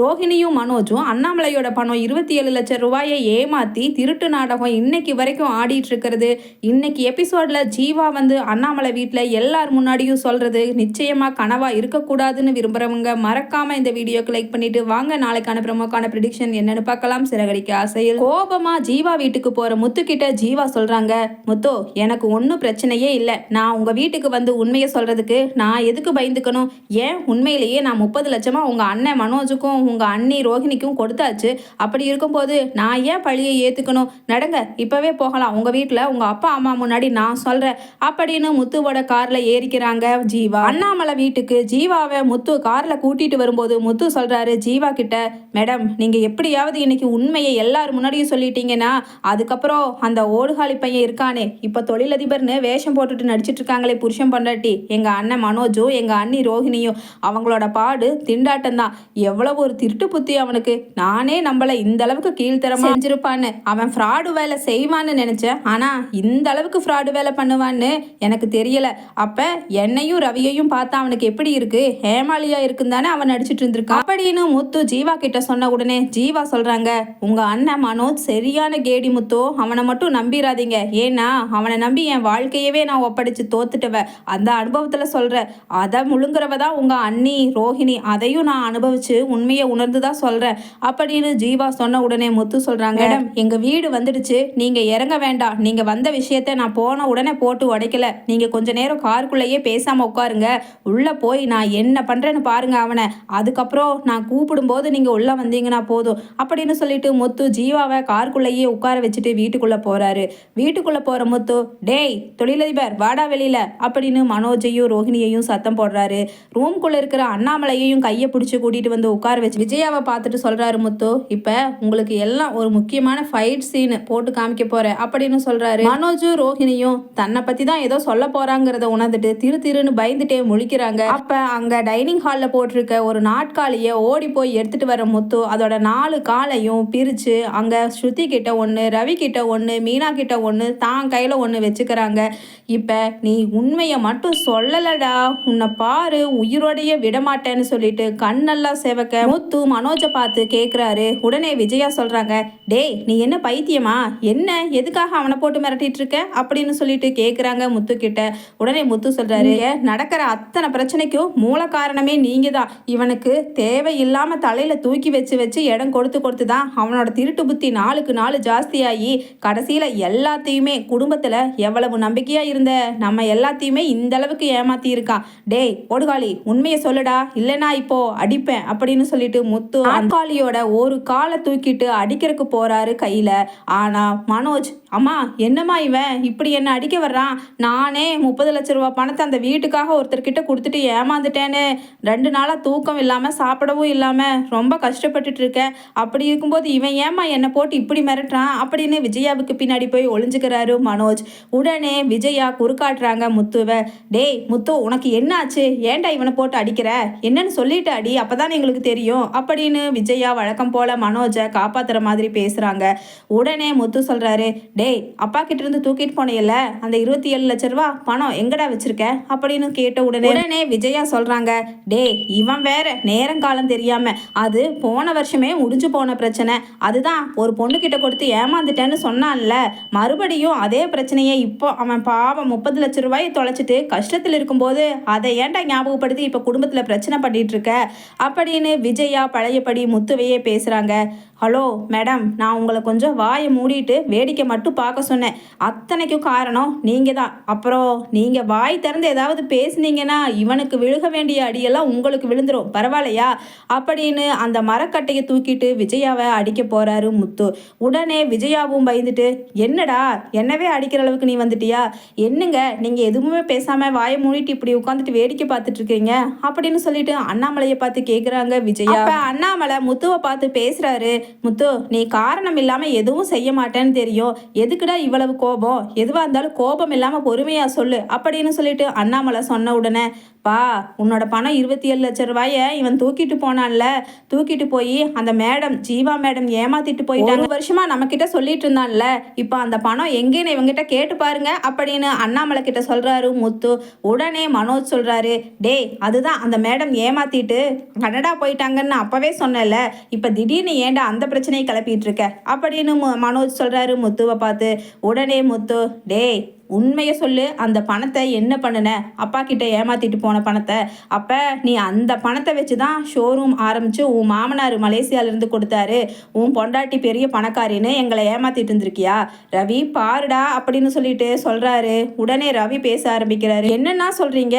ரோஹிணியும் மனோஜும் அண்ணாமலையோட பணம் இருபத்தி ஏழு லட்சம் ரூபாயை ஏமாத்தி திருட்டு நாடகம் இன்னைக்கு வரைக்கும் ஆடிட்டு இருக்கிறது இன்னைக்கு எபிசோட்ல ஜீவா வந்து அண்ணாமலை வீட்டில் எல்லார் முன்னாடியும் சொல்றது நிச்சயமா கனவா இருக்கக்கூடாதுன்னு விரும்புறவங்க மறக்காம இந்த வீடியோக்கு லைக் பண்ணிட்டு வாங்க. நாளைக்கான பிரமோக்கான ப்ரிடிக்ஷன் என்னன்னு பார்க்கலாம். சிறகடிக்க ஆசையில் கோபமா ஜீவா வீட்டுக்கு போற முத்து கிட்ட ஜீவா சொல்றாங்க முத்து எனக்கு ஒன்றும் பிரச்சனையே இல்லை. நான் உங்க வீட்டுக்கு வந்து உண்மையை சொல்றதுக்கு நான் எதுக்கு பயந்துக்கணும்? ஏன் உண்மையிலேயே நான் முப்பது லட்சமா உங்க அண்ணன் மனோஜுக்கும் உங்க அண்ணி ரோஹிணிக்கும் கொடுத்தாச்சு. அப்படி இருக்கும்போது நான் ஏன் பழியை ஏத்துக்கணும்? நடங்க இப்பவே போகலாம். உங்க வீட்டில் உங்க அப்பா அம்மா முன்னாடி நான் சொல்றேன். அப்படின்னு முத்துவோட கார்ல ஏறிக்கிறாங்க ஜீவா. அண்ணாமலை வீட்டுக்கு ஜீவாவை முத்து கார்ல கூட்டிட்டு வரும்போது முத்து சொல்றாரு ஜீவா கிட்ட மேடம் நீங்க எப்படியாவது இன்னைக்கு உண்மையை எல்லார் முன்னாடியும் சொல்லிட்டீங்கன்னா அதுக்கப்புறம் அந்த ஓடுகாலி பையன் இருக்கானே. இப்ப தொழிலதிபர்னு வேஷம் போட்டுட்டு நடிச்சிட்டு இருக்காங்களே புருஷன் பொண்டாட்டி. எங்க அண்ணன் மனோஜும் எங்க அண்ணி ரோஹிணியும் அவங்களோட பாடு திண்டாட்டம் தான் எவ்வளவு ஒரு திருட்டு புத்தி அவனுக்கு. நானே நம்மள இந்த அளவுக்கு கீழ்த்தரமா செஞ்சிருப்பான்னு. அவன் ஃப்ராடு வேலை செய்வான்னு நினைச்சேன். ஆனா இந்த அளவுக்கு ஃப்ராடு வேலை பண்ணுவான்னு எனக்கு தெரியல. அப்ப என்னையும் ரவியையும் பார்த்தா அவனுக்கு எப்படி இருக்கு? ஹேமாலியா இருக்குன்னு தானே அவன் நடிச்சிட்டு இருந்திருக்கான் அப்படின்னு முத்து ஜீவா கிட்ட சொன்ன உடனே ஜீவா சொல்றாங்க உங்க அண்ணன் மனோஜ் சரியான கேடி முத்தோ. அவனை மட்டும் நம்பிராதீங்க. ஏன்னா அவனை நம்பி என் வாழ்க்கையவே நான் ஒப்படைச்சு தோத்துட்டவ. அந்த அனுபவத்துல சொல்றேன். அதை முழுங்குறவ தான் உங்க அண்ணி ரோஹிணி. அதையும் நான் அனுபவிச்சு உண்மையை உணர்ந்து தான் சொல்கிறேன் அப்படின்னு ஜீவா சொன்ன உடனே முத்து சொல்கிறாங்க மேடம் எங்கள் வீடு வந்துடுச்சு. நீங்கள் இறங்க வேண்டாம். நீங்கள் வந்த விஷயத்த நான் போன உடனே போட்டு உடைக்கல. நீங்கள் கொஞ்ச நேரம் காருக்குள்ளேயே பேசாமல் உட்காருங்க. உள்ளே போய் நான் என்ன பண்ணுறேன்னு பாருங்க அவனை. அதுக்கப்புறம் நான் கூப்பிடும்போது நீங்கள் உள்ளே வந்தீங்கன்னா போதும் அப்படின்னு சொல்லிட்டு முத்து ஜீவாவை காருக்குள்ளேயே உட்கார வச்சுட்டு வீட்டுக்குள்ளே போகிறாரு வீட்டுக்குள்ளே போகிற முத்து டேய் தொழிலதிபர் வாடா வெளியில அப்படின்னு மனோஜையும் ரோஹிணியையும் சத்தம் போடுறாரு. ரூம்குள்ளே இருக்கிற அண்ணாமலையையும் கையை பிடிச்சி கூட்டிகிட்டு வந்து உட்கார வச்சு விஜயாவை பார்த்துட்டு சொல்கிறாரு முத்து. இப்போ உங்களுக்கு எல்லாம் ஒரு முக்கியமான ஃபைட் சீனு போட்டு காமிக்க போகிறேன் அப்படின்னு சொல்கிறாரு மனோஜும் ரோஹிணியும் தன்னை பற்றி தான் ஏதோ சொல்ல போகிறாங்கிறத உணர்ந்துட்டு திரு திருன்னு பயந்துட்டே முழிக்கிறாங்க. அப்போ அங்கே டைனிங் ஹாலில் போட்டிருக்க ஒரு நாட்காலியை ஓடி போய் எடுத்துகிட்டு வர முத்து அதோட நாலு காலையும் பிரித்து அங்கே ஸ்ருதி கிட்ட ஒன்று ரவி கிட்ட ஒன்று மீனா கிட்ட ஒன்று தான் கையில் ஒன்று வச்சுக்கிறாங்க. இப்போ நீ உண்மையை மட்டும் சொல்லலடா. உன்னை பாரு உயிரோடையே விடமாட்டேன்னு சொல்லிட்டு கண்ணெல்லாம் செவக்க முத்து மனோஜை பார்த்து கேட்குறாரு உடனே விஜயா சொல்கிறாங்க டேய் நீ என்ன பைத்தியமா? என்ன? எதுக்காக அவனை போட்டு மிரட்டிட்டு இருக்க அப்படின்னு சொல்லிட்டு கேட்குறாங்க முத்து கிட்ட உடனே முத்து சொல்கிறாரு நடக்கிற அத்தனை பிரச்சனைக்கும் மூல காரணமே நீங்கள் தான் இவனுக்கு தேவையில்லாமல் தலையில் தூக்கி வச்சு வச்சு இடம் கொடுத்து கொடுத்து தான் அவனோட திருட்டு புத்தி நாளுக்கு நாள் ஜாஸ்தியாகி கடைசியில் எல்லாத்தையுமே குடும்பத்தில் எவ்வளவு நம்பிக்கையாக இருந்த நம்ம எல்லாத்தையுமே இந்த அளவுக்கு ஏமாத்தி இருக்கான் டேய் ஓடுகாலி உண்மையை சொல்லுடா. இல்லைனா இப்போ அடிப்பேன் அப்படின்னு சொல்லிட்டு முத்து ஆட்காலியோட ஒரு காலை தூக்கிட்டு அடிக்கிறதுக்கு போறாரு கையில. ஆனா மனோஜ் அம்மா என்னம்மா இவன்? இப்படி என்ன அடிக்க வர்றான்? நானே முப்பது லட்ச ரூபா பணத்தை அந்த வீட்டுக்காக ஒருத்தர்கிட்ட கொடுத்துட்டு ஏமாந்துட்டேன்னு ரெண்டு நாளா தூக்கம் இல்லாம சாப்பிடவும் இல்லாம ரொம்ப கஷ்டப்பட்டுட்டு இருக்கேன். அப்படி இருக்கும்போது இவன் ஏமா என்னை போட்டு இப்படி மிரட்டுறான்? அப்படின்னு விஜயாவுக்கு பின்னாடி போய் ஒளிஞ்சுக்கிறாரு மனோஜ். உடனே விஜயா குறுக்காட்டுறாங்க முத்துவை. டேய் முத்து உனக்கு என்ன ஆச்சு ஏன்டா இவனை போட்டு அடிக்கிற? என்னன்னு சொல்லிட்டு அடி அப்பதான் எங்களுக்கு தெரியும். அப்படின்னு விஜயா வழக்கம் போல மனோஜை காப்பாத்துற மாதிரி பேசுறாங்க. உடனே முத்து சொல்றாரு டேய் அப்பா கிட்ட இருந்து தூக்கிட்டு போனேல்ல அந்த இருபத்தி ஏழு லட்ச ரூபா பணம் எங்கடா வச்சிருக்க? அப்படின்னு கேட்ட உடனே உடனே விஜயா சொல்றாங்க டேய் இவன் வேற நேரங்காலம் தெரியாம அது போன வருஷமே முடிஞ்சு போன பிரச்சனை. அதுதான் ஒரு பொண்ணு கிட்ட கொடுத்து ஏமாந்துட்டேன்னு சொன்னான்ல. மறுபடியும் அதே பிரச்சனையை இப்போ அவன் பாவம் முப்பது லட்ச ரூபாயை தொலைச்சிட்டு கஷ்டத்தில் இருக்கும்போது அதை ஏன்டா ஞாபகப்படுத்தி இப்போ குடும்பத்தில் பிரச்சனை பண்ணிட்டு இருக்க? அப்படின்னு விஜய் பழையபடி முத்துவையே பேசுகிறாங்க ஹலோ மேடம் நான் உங்களை கொஞ்சம் வாயை மூடிட்டு வேடிக்கை மட்டும் பார்க்க சொன்னேன். அத்தனைக்கும் காரணம் நீங்கள் தான் அப்புறம் நீங்கள் வாய் திறந்து ஏதாவது பேசுனீங்கன்னா இவனுக்கு விழுக வேண்டிய அடியெல்லாம் உங்களுக்கு விழுந்துரும். பரவாயில்லையா? அப்படின்னு அந்த மரக்கட்டையை தூக்கிட்டு விஜயாவை அடிக்க போகிறாரு முத்து. உடனே விஜயாவும் பயந்துட்டு என்னடா என்னவே அடிக்கிற அளவுக்கு நீ வந்துட்டியா? என்னங்க நீங்கள் எதுவுமே பேசாமல் வாயை மூடிட்டு இப்படி உட்காந்துட்டு வேடிக்கை பார்த்துட்டு இருக்கீங்க? அப்படின்னு சொல்லிட்டு அண்ணாமலையை பார்த்து கேட்குறாங்க விஜயா. அப்ப அண்ணாமலை முத்துவை பார்த்து பேசுறாரு. முத்து நீ காரணம் இல்லாம எதுவும் செய்ய மாட்டேன்னு தெரியும். எதுக்குடா இவ்வளவு கோபம்? எதுவா இருந்தாலும் கோபம் இல்லாம பொறுமையா சொல்லு அப்படின்னு சொல்லிட்டு அண்ணாமலை சொன்ன உடனே பா உன்னோட பணம் இருபத்தி ஏழு லட்ச ரூபாய இவன் தூக்கிட்டு போனான்ல. தூக்கிட்டு போய் அந்த மேடம் ஜீவா மேடம் ஏமாத்திட்டு போயிட்டாங்க. வருஷமா நம்ம கிட்ட சொல்லிட்டு இருந்தான்ல. இப்போ அந்த பணம் எங்கேன்னு இவங்கிட்ட கேட்டு பாருங்க அப்படின்னு அண்ணாமலை கிட்ட சொல்றாரு முத்து. உடனே மனோஜ் சொல்றாரு டேய் அதுதான் அந்த மேடம் ஏமாத்திட்டு கனடா போயிட்டாங்கன்னு அப்பவே சொன்னேன்ல. இப்போ திடீர்னு ஏன்டா அந்த பிரச்சனையை கிளப்பிட்டு இருக்க? அப்படின்னு மனோஜ் சொல்றாரு முத்துவை பார்த்து. உடனே முத்து டேய் உண்மையை சொல்லு அந்த பணத்தை என்ன பண்ணுன? அப்பா கிட்ட ஏமாத்திட்டு போன பணத்தை. அப்போ நீ அந்த பணத்தை வச்சு தான் ஷோரூம் ஆரம்பித்து உன் மாமனார் மலேசியாவிலேருந்து கொடுத்தாரு. உன் பொண்டாட்டி பெரிய பணக்காரின்னு எங்களை ஏமாத்திட்டு இருந்திருக்கியா? ரவி பாருடா அப்படின்னு சொல்லிட்டு சொல்கிறாரு உடனே ரவி பேச ஆரம்பிக்கிறாரு. என்னென்னா சொல்கிறீங்க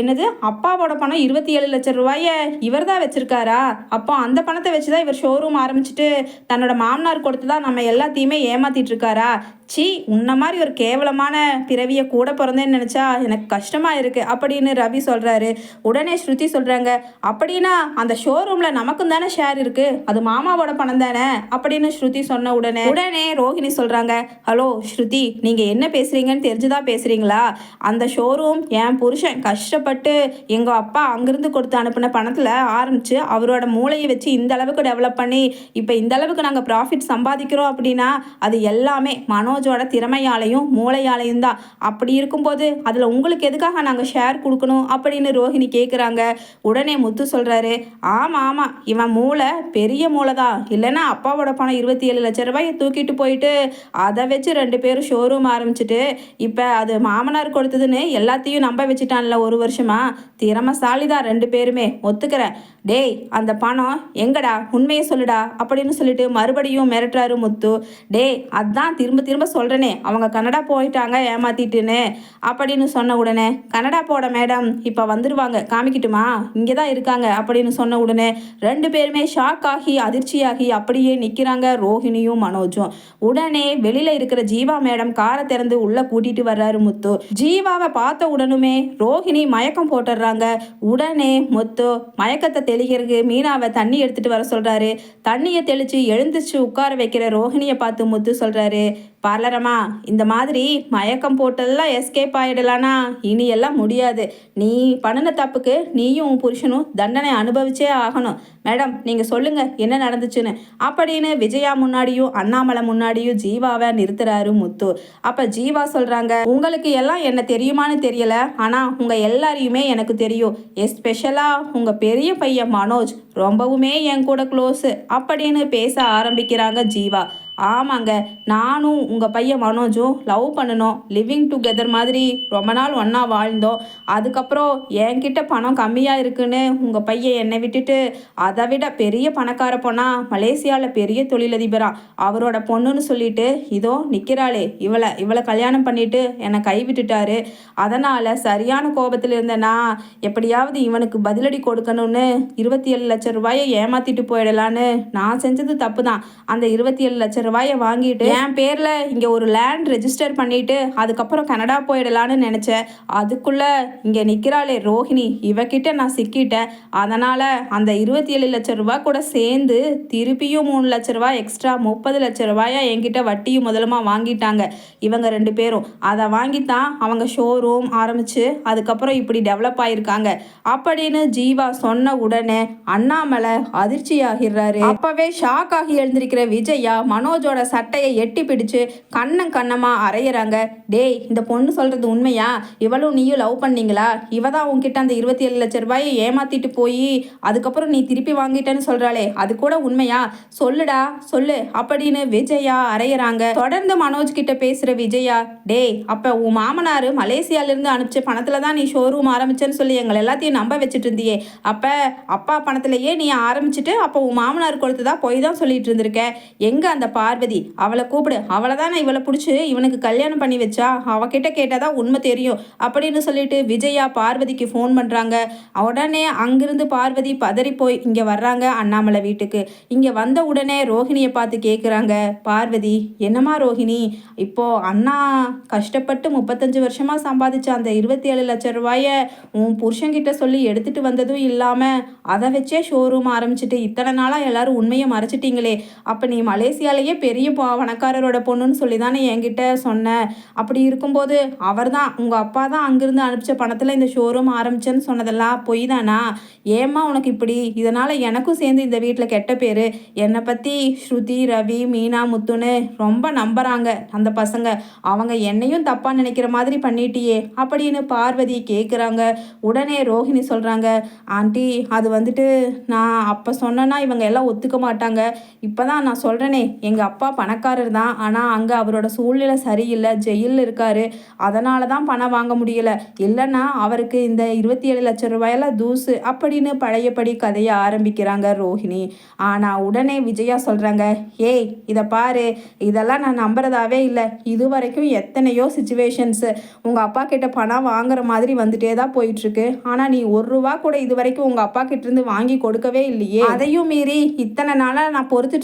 என்னது அப்பாவோட பணம் இருபத்தி ஏழு லட்சம் ரூபாய இவர் தான் வச்சுருக்காரா? அப்போ அந்த பணத்தை வச்சு தான் இவர் ஷோரூம் ஆரம்பிச்சுட்டு தன்னோட மாமனார் கொடுத்து தான் நம்ம எல்லாத்தையுமே ஏமாத்திட்டு இருக்காரா? சி உன்ன மாதிரி ஒரு கேவலமான பிறவியை கூட பிறந்தேன்னு நினச்சா எனக்கு கஷ்டமாக இருக்குது அப்படின்னு ரவி சொல்கிறாரு உடனே ஸ்ருதி சொல்கிறாங்க அப்படின்னா அந்த ஷோரூமில் நமக்கும் தானே ஷேர் இருக்குது அது மாமாவோட பணம் தானே? அப்படின்னு ஸ்ருதி சொன்ன உடனே உடனே ரோஹிணி சொல்கிறாங்க ஹலோ ஸ்ருதி நீங்கள் என்ன பேசுகிறீங்கன்னு தெரிஞ்சுதான் பேசுகிறீங்களா அந்த ஷோரூம் என் புருஷன் கஷ்டப்பட்டு எங்கள் அப்பா அங்கேருந்து கொடுத்து அனுப்பின பணத்தில் ஆரம்பித்து அவரோட மூளையை வச்சு இந்த அளவுக்கு டெவலப் பண்ணி இப்போ இந்த அளவுக்கு நாங்கள் ப்ராஃபிட் சம்பாதிக்கிறோம் அப்படின்னா அது எல்லாமே மனோஜோட திறமையாலையும் மூளையாலையும் தான் அப்படி இருக்கும்போது அதில் உங்களுக்கு எதுக்காக நாங்கள் ஷேர் கொடுக்கணும் அப்படின்னு ரோஹிணி கேட்குறாங்க உடனே முத்து சொல்கிறாரு ஆமாம் ஆமாம் இவன் மூளை பெரிய மூளை தான் இல்லைன்னா அப்பாவோட பணம் இருபத்தி ஏழு லட்ச ரூபாயை தூக்கிட்டு போயிட்டு அதை வச்சு ரெண்டு பேரும் ஷோரூம் ஆரம்பிச்சிட்டு இப்போ அது மாமனார் கொடுத்ததுன்னு எல்லாத்தையும் நம்ப வச்சுட்டான்ல ஒரு வருஷமா? திறமசாலி தான் ரெண்டு பேருமே. ஒத்துக்கிறேன். டேய் அந்த பணம் எங்கடா? உண்மையை சொல்லுடா அப்படின்னு சொல்லிட்டு மறுபடியும் மிரட்டுறாரு முத்து. டேய் அதான் திரும்ப திரும்ப சொல்கிறேனே அவங்க கனடா போயிட்டாங்க ஏமாத்திட்டுன்னு அப்படின்னு சொன்ன உடனே கனடா போட மேடம் இப்போ வந்துடுவாங்க காமிக்கட்டுமா? இங்கே தான் இருக்காங்க அப்படின்னு சொன்ன உடனே ரெண்டு பேருமே ஷாக் ஆகி அதிர்ச்சியாகி அப்படியே நிற்கிறாங்க ரோஹிணியும் மனோஜும். உடனே வெளியில் இருக்கிற ஜீவா மேடம் காரை திறந்து உள்ளே கூட்டிகிட்டு வர்றாரு முத்து. ஜீவாவை பார்த்த உடனுமே ரோஹிணி மயக்கம் போட்டுடுறாங்க. உடனே முத்து மயக்கத்தை தெளிக்கிறதுக்கு மீனாவை தண்ணி எடுத்துட்டு வர சொல்றாரு. தண்ணியை தெளிச்சு எழுந்திரிச்சு உட்கார வைக்கிற ரோஹிணியை பார்த்து முத்து சொல்றாரு. பார்லரம்மா இந்த மாதிரி மயக்கம் போட்டெல்லாம் எஸ்கேப் ஆகிடலானா இனி எல்லாம் முடியாது. நீ பண்ணின தப்புக்கு நீயும் உன் புருஷனும் தண்டனை அனுபவிச்சே ஆகணும். மேடம் நீங்கள் சொல்லுங்கள் என்ன நடந்துச்சுன்னு. அப்படின்னு விஜயா முன்னாடியும் அண்ணாமலை முன்னாடியும் ஜீவாவை நிறுத்துறாரு முத்து. அப்போ ஜீவா சொல்கிறாங்க உங்களுக்கு எல்லாம் என்ன தெரியுமான்னு தெரியல. ஆனால் உங்கள் எல்லாரையுமே எனக்கு தெரியும். எஸ்பெஷலாக உங்கள் பெரிய பையன் மனோஜ் ரொம்பவுமே என் கூட க்ளோஸு அப்படின்னு பேச ஆரம்பிக்கிறாங்க ஜீவா. ஆமாங்க நானும் உங்கள் பையன் மனோஜும் லவ் பண்ணணும். லிவிங் டுகெதர் மாதிரி ரொம்ப நாள் ஒன்றா வாழ்ந்தோம். அதுக்கப்புறம் என்கிட்ட பணம் கம்மியாக இருக்குன்னு உங்கள் பையன் என்னை விட்டுட்டு அதை விட பெரிய பணக்கார பொண்ணா மலேசியாவில் பெரிய தொழிலதிபரா. அவரோட பொண்ணுன்னு சொல்லிட்டு இதோ நிற்கிறாளே இவளை இவளை கல்யாணம் பண்ணிட்டு என்னை கைவிட்டுட்டாரு. அதனால் சரியான கோபத்தில் இருந்தேனா எப்படியாவது இவனுக்கு பதிலடி கொடுக்கணும்னு இருபத்தி ஏழு லட்சம் ரூபாயை ஏமாத்திட்டு போயிடலான்னு நான் செஞ்சது தப்பு தான் அந்த இருபத்தி ஏழு லட்சம் ரூபாயை வாங்கிட்டு என் பேரில் இங்கே ஒரு லேண்ட் ரெஜிஸ்டர் பண்ணிட்டு அதுக்கப்புறம் கனடா போயிடலான்னு நினச்சேன். அதுக்குள்ளே இங்கே நிற்கிறாளே ரோஹிணி. இவகிட்ட நான் சிக்கிட்டேன். அதனால் அந்த இருபத்தி ஏழு லட்சம் ரூபா கூட சேர்ந்து திருப்பியும் மூணு லட்ச ரூபா எக்ஸ்ட்ரா முப்பது லட்ச ரூபாயா என்கிட்ட வட்டியும் முதலுமா வாங்கிட்டாங்க. இவங்க ரெண்டு பேரும். அதை வாங்கித்தான் அவங்க ஷோரூம் ஆரம்பித்து அதுக்கப்புறம் இப்படி டெவலப் ஆகியிருக்காங்க அப்படின்னு ஜீவா சொன்ன உடனே அண்ணாமலை அதிர்ச்சி ஆகிடுறாரு அப்பவே ஷாக் ஆகி எழுந்திருக்கிற விஜயா மனோஜோட சட்டையை எட்டி பிடிச்சு கண்ணம் கண்ணமாக அரையிறாங்க டேய் இந்த பொண்ணு சொல்கிறது உண்மையா? இவளும் நீயும் லவ் பண்ணீங்களா? இவ தான் உங்ககிட்ட அந்த இருபத்தி ஏழு லட்ச ரூபாயை ஏமாத்திட்டு போய் அதுக்கப்புறம் நீ திருப்பி வாங்கிட்டேன்னு சொல்கிறாளே அது கூட உண்மையா? சொல்லுடா சொல்லு. அப்படின்னு விஜயா அரையிறாங்க தொடர்ந்து மனோஜ் கிட்ட பேசுகிற விஜயா டேய் அப்போ உன் மாமனார் மலேசியாவிலேருந்து அனுப்பிச்ச பணத்தில் தான் நீ ஷோரூம் ஆரம்பிச்சேன்னு சொல்லி எங்களை எல்லாத்தையும் நம்ப வச்சுட்டு இருந்தியே. அப்போ அப்பா பணத்திலேயே நீ ஆரம்பிச்சிட்டு அப்போ உன் மாமனார் கொடுத்ததா போய் தான் சொல்லிட்டு இருந்திருக்க. எங்கே அந்த பார்வதி. அவளை கூப்பிடு. அவளை தானே இவளை பிடிச்சி இவனுக்கு கல்யாணம் பண்ணி வச்சா? அவகிட்ட கேட்டாதான் உண்மை தெரியும். அப்படின்னு சொல்லிட்டு விஜயா பார்வதிக்கு ஃபோன் பண்ணுறாங்க உடனே அங்கிருந்து பார்வதி பதறி போய் இங்கே வர்றாங்க அண்ணாமலை வீட்டுக்கு. இங்கே வந்த உடனே ரோஹிணியை பார்த்து கேட்குறாங்க பார்வதி என்னம்மா ரோஹிணி? இப்போ அண்ணா கஷ்டப்பட்டு முப்பத்தஞ்சு வருஷமாக சம்பாதிச்ச அந்த இருபத்தி ஏழு லட்சம் ரூபாயை உன் புருஷங்கிட்ட சொல்லி எடுத்துகிட்டு வந்ததும் இல்லாமல் அதை வச்சே ஷோரூம் ஆரம்பிச்சிட்டு இத்தனை நாளாக எல்லாரும் உண்மையை மறைச்சிட்டீங்களே. அப்போ நீ மலேசியாலேயே பெரிய பணக்காரரோட பொண்ணுன்னு சொல்லி தானே என்கிட்ட சொன்ன. அப்படி இருக்கும்போது அவர் தான் உங்கள் அப்பா தான் அங்கேருந்து அனுப்பிச்ச பணத்தில் இந்த ஷோரூம் ஆரம்பிச்சேன்னு சொன்னதெல்லாம் பொய் தானா ஏம்மா உனக்கு இப்படி? இதனால் எனக்கும் சேர்ந்து இந்த வீட்டில் கெட்ட பேர். என்னை பற்றி ஸ்ருதி ரவி மீனா முத்துன்னு ரொம்ப நம்புகிறாங்க அந்த பசங்க. அவங்க என்னையும் தப்பாக நினைக்கிற மாதிரி பண்ணிட்டியே அப்படின்னு பார்வதி கேட்குறாங்க உடனே ரோஹிணி சொல்கிறாங்க ஆண்டி அது வந்துட்டு நான் அப்போ சொன்னேன்னா இவங்க எல்லாம் ஒத்துக்க மாட்டாங்க. இப்போ தான் நான் சொல்கிறேனே எங்கள் அப்பா பணக்காரர் தான். ஆனால் அங்கே அவரோட சூழ்நிலை சரியில்லை. ஜெயிலில் இருக்காரு. அதனால தான் பணம் வாங்க முடியல. இல்லைன்னா அவருக்கு இந்த இருபத்தி ஏழு லட்சம் ரூபாயில் தூசு அப்படின்னு பழையபடி கதையை ஆரம்பிக்கிறாங்க ரோஹிணி. ஆனால் உடனே விஜயா சொல்கிறாங்க ஏய் இதை பாரு. இதெல்லாம் நான் நம்புறதாவே இல்லை. இது வரைக்கும் எத்தனையோ சுச்சுவேஷன்ஸு உங்கள் அப்பா கிட்ட பணம் வாங்குற மாதிரி வந்துட்டே தான் போயிட்டுருக்கு. ஆனால் நீ ஒரு ரூபா கூட இது வரைக்கும் உங்கள் அப்பா கிட்டேருந்து வாங்கி கொடுக்கவே இல்லையே. அதையும் மீறி இத்தனை நாளாக நான் பொறுத்துட்டு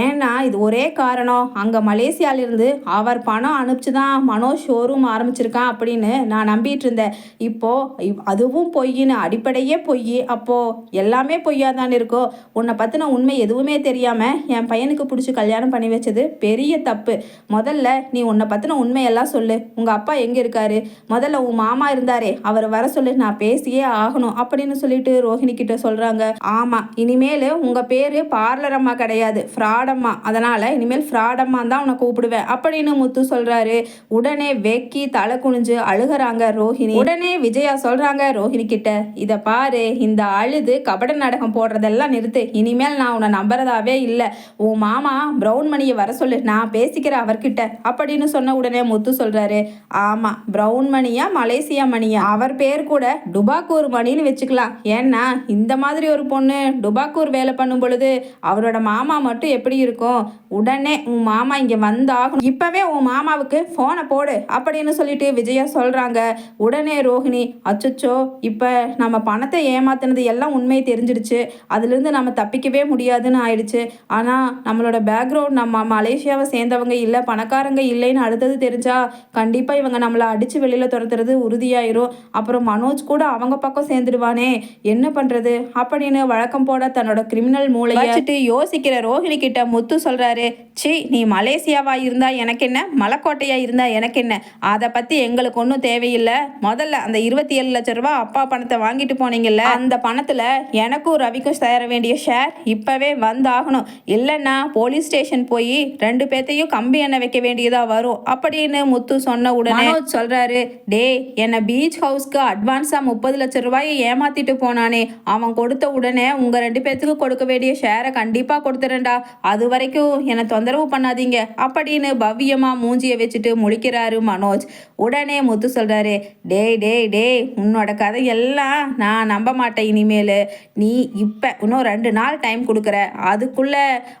ஏன்னா ஆனால் இது ஒரே காரணம். அங்கே மலேசியாவிலிருந்து அவர் பணம் அனுப்பிச்சு தான் மனோஜ் ஷோரூம் ஆரம்பிச்சிருக்கான் அப்படின்னு நான் நம்பிட்டு இருந்தேன் இப்போது இவ்- அதுவும் பொய்ன்னு அடிப்படையே பொய். அப்போது எல்லாமே பொய்யா தான் இருக்கோ? உன்னை பற்றின உண்மை எதுவுமே தெரியாமல் என் பையனுக்கு பிடிச்சி கல்யாணம் பண்ணி வச்சது பெரிய தப்பு. முதல்ல நீ உன்னை பற்றின உண்மையெல்லாம் சொல்லு. உங்கள் அப்பா எங்கே இருக்காரு? முதல்ல உன் மாமா இருந்தாரே அவர் வர சொல்லு. நான் பேசியே ஆகணும் அப்படின்னு சொல்லிட்டு ரோஹிணி கிட்ட சொல்கிறாங்க ஆமாம் இனிமேல் உங்கள் பேர் பார்லர் அம்மா கிடையாது. ஃப்ராடம்மா அதனால் இனிமேல் ஃப்ராடம்மா தான் உன்னை கூப்பிடுவேன். அப்படின்னு முத்து சொல்கிறாரு உடனே வெக்கி தலை குனிஞ்சு அழுகுறாங்க ரோஹிணி. உடனே விஜயா சொல்கிறாங்க ரோஹிணி கிட்ட இதை பாரு இந்த அழுது கபட நாடகம் போடுறதெல்லாம் நிறுத்து. இனிமேல் நான் உன்னை நம்புறதாவே இல்லை. உன் மாமா ப்ரௌன் மணியை வர சொல்லு நான் பேசிக்கிறேன் அவர்கிட்ட அப்படின்னு சொன்ன உடனே முத்து சொல்கிறாரு ஆமாம் ப்ரௌன் மணியா மலேசியா மணியா? அவர் பேர் கூட டுபாக்கூர் மணின்னு வச்சுக்கலாம். ஏன்னா இந்த மாதிரி ஒரு பொண்ணு டுபாக்கூர் வேலை பண்ணும் பொழுது அவரோட மாமா மட்டும் எப்படி இருக்கும்? உடனே உன் மாமா இங்கே வந்தாகணும். இப்போவே உன் மாமாவுக்கு ஃபோனை போடு அப்படின்னு சொல்லிட்டு விஜயா சொல்கிறாங்க உடனே ரோஹிணி அச்சச்சோ இப்போ நம்ம பணத்தை ஏமாத்தினது எல்லாம் உண்மை தெரிஞ்சிடுச்சு. அதுலேருந்து நம்ம தப்பிக்கவே முடியாதுன்னு ஆயிடுச்சு. ஆனால் நம்மளோட பேக்ரவுண்ட் நம்ம மலேசியாவை சேர்ந்தவங்க இல்லை பணக்காரங்க இல்லைன்னு அடுத்தது தெரிஞ்சா கண்டிப்பாக இவங்க நம்மளை அடித்து வெளியில் துரத்துறது உறுதியாயிரும். அப்புறம் மனோஜ் கூட அவங்க பக்கம் சேர்ந்துடுவானே. என்ன பண்ணுறது அப்படின்னு வழக்கம் போட தன்னோட கிரிமினல் மூளை வச்சுட்டு யோசிக்கிற ரோஹிணி கிட்ட முத்து சொல்கிறாரு சி நீ மலேசியாவா இருந்தா எனக்கு என்ன மலைக்கோட்டையா இருந்தா எனக்கு என்ன அதை பற்றி எங்களுக்கு ஒன்றும் தேவையில்லை. முதல்ல அந்த இருபத்தி ஏழு லட்ச ரூபா அப்பா பணத்தை வாங்கிட்டு போனீங்கல்ல அந்த பணத்தில் எனக்கும் ரவிக்கும் சேர வேண்டிய ஷேர் இப்போவே வந்தாகணும். இல்லைன்னா போலீஸ் ஸ்டேஷன் போய் ரெண்டு பேர்த்தையும் கம்பி எண்ணெய் வைக்க வேண்டியதா வரும் அப்படின்னு முத்து சொன்ன உடனே சொல்றாரு டேய் என்னை பீச் ஹவுஸ்க்கு அட்வான்ஸா முப்பது லட்சம் ரூபாயை ஏமாத்திட்டு போனானே அவன் கொடுத்த உடனே உங்க ரெண்டு பேர்த்துக்கு கொடுக்க வேண்டிய ஷேரை கண்டிப்பா கொடுத்துறேன்டா. அது வரைக்கும் என்னை தொந்தரவு பண்ணாதீங்க அப்படின்னு பவ்யமா மூஞ்சியை வச்சுட்டு முழிக்கிறாரு மனோஜ். உடனே முத்து சொல்றாரு டேய் டேய் டேய் உன்னோட கதையெல்லாம் நான் நம்ப மாட்டேன் இனிமேல். நீ இப்போ இன்னும் ரெண்டு நாள் டைம் கொடுக்குற. அதுக்குள்ள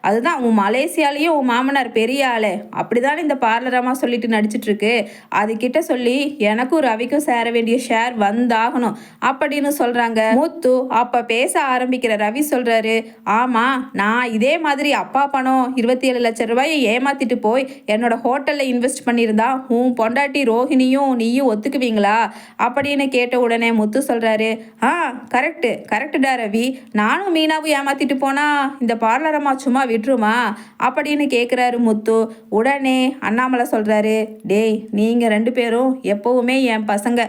அதுதான் உன் மலேசியாலேயும் உன் மாமனார் பெரிய ஆளு. அப்படிதானே இந்த பார்லரமாக சொல்லிட்டு நடிச்சிட்டு இருக்கு அதுகிட்ட சொல்லி எனக்கும் ரவிக்கும் சேர வேண்டிய ஷேர் வந்தாகணும். அப்படின்னு சொல்றாங்க. முத்து அப்ப பேச ஆரம்பிக்கிற ரவி சொல்றாரு ஆமா நான் இதே மாதிரி அப்பா பணம் இருபத்தி ஏழு லட்சம் ரூபாயை ஏமாத்திட்டு போய் என்னோட ஹோட்டலில் இன்வெஸ்ட் பண்ணியிருந்தா உன் பொண்டாட்டி ரோஹிணியும் நீயும் ஒத்துக்குவீங்களா? அப்படின்னு கேட்ட உடனே முத்து சொல்கிறாரு ஆ கரெக்டு கரெக்டுடா ரவி. நானும் மீனாவும் ஏமாத்திட்டு போனா இந்த பார்லரம்மா சும்மா விட்டுருமா அப்படின்னு கேட்குறாரு முத்து. உடனே அண்ணாமலை சொல்கிறாரு டேய் நீங்கள் ரெண்டு பேரும் எப்போவுமே என் பசங்க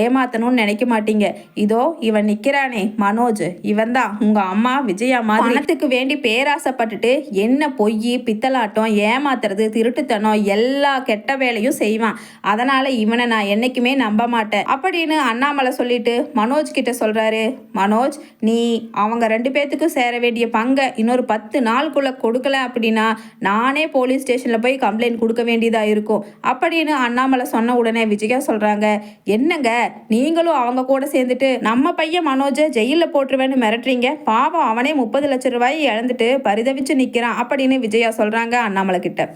ஏமாத்தணும்னு நினைக்க மாட்டீங்க. இதோ இவன் நிற்கிறானே மனோஜ். இவன் தான் உங்கள் அம்மா விஜயா மாதிரி. பணத்துக்கு வேண்டி பேராசைப்பட்டுட்டு என்ன பொய் பித்தலாட்டம் ஏமாத்துறது திருட்டுத்தனம் எல்லா கெட்ட வேலையும் செய்வான். அதனால இவனை நான் என்னைக்குமே நம்ப மாட்டேன். அப்படின்னு அண்ணாமலை சொல்லிட்டு மனோஜ் கிட்ட சொல்றாரு. மனோஜ் நீ அவங்க ரெண்டு பேர்த்துக்கும் சேர வேண்டிய பங்கை இன்னொரு பத்து நாளுக்குள்ள கொடுக்கல அப்படின்னா நானே போலீஸ் ஸ்டேஷன்ல போய் கம்ப்ளைண்ட் கொடுக்க வேண்டியதா இருக்கும். அப்படின்னு அண்ணாமலை சொன்ன உடனே விஜயா சொல்றாங்க. என்னங்க நீங்களும் அவங்க கூட சேர்ந்துட்டு நம்ம பையன் மனோஜை ஜெயிலில் போட்டுருவேன்னு மிரட்டுறீங்க. பாவம் அவனே முப்பது லட்ச ரூபாயை இழந்துட்டு பரிதவிச்சு நிற்கிறான் அப்படின்னு விஜயா சொல்றாங்க அண்ணாமலை கிட்ட